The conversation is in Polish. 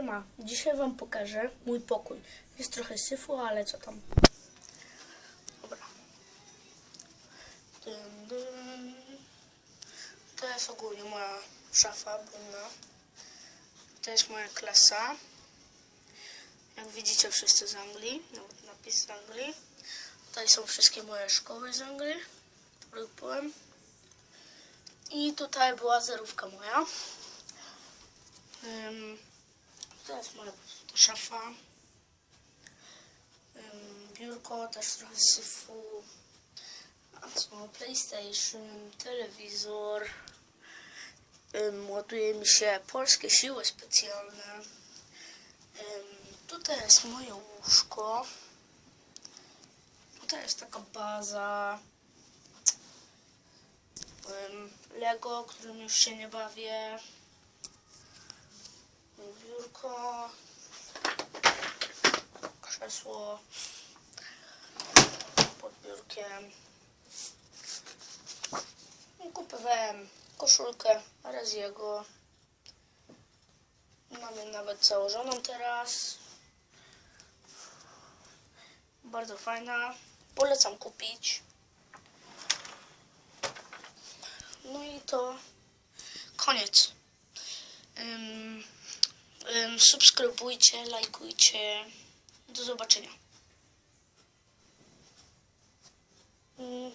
Siema, dzisiaj wam pokażę mój pokój. Jest trochę syfu, ale co tam. Dobra. To jest ogólnie moja szafa brudna. To jest moja klasa. Jak widzicie wszyscy z Anglii, nawet napis z Anglii. Tutaj są wszystkie moje szkoły z Anglii, których byłem. I tutaj była zerówka moja. Ym, to jest moja szafa. Biurko, też trochę syfu. A co? PlayStation, telewizor. Ładuje mi się polskie siły specjalne. Tutaj jest moje łóżko. Tutaj jest taka baza. Lego, którym już się nie bawię biurko, krzesło pod biurkiem. Kupowałem koszulkę Raziego. Mamy nawet założoną teraz. Bardzo fajna. Polecam kupić. No i to koniec. Ym, subskrybujcie, lajkujcie. Do zobaczenia. Mhm.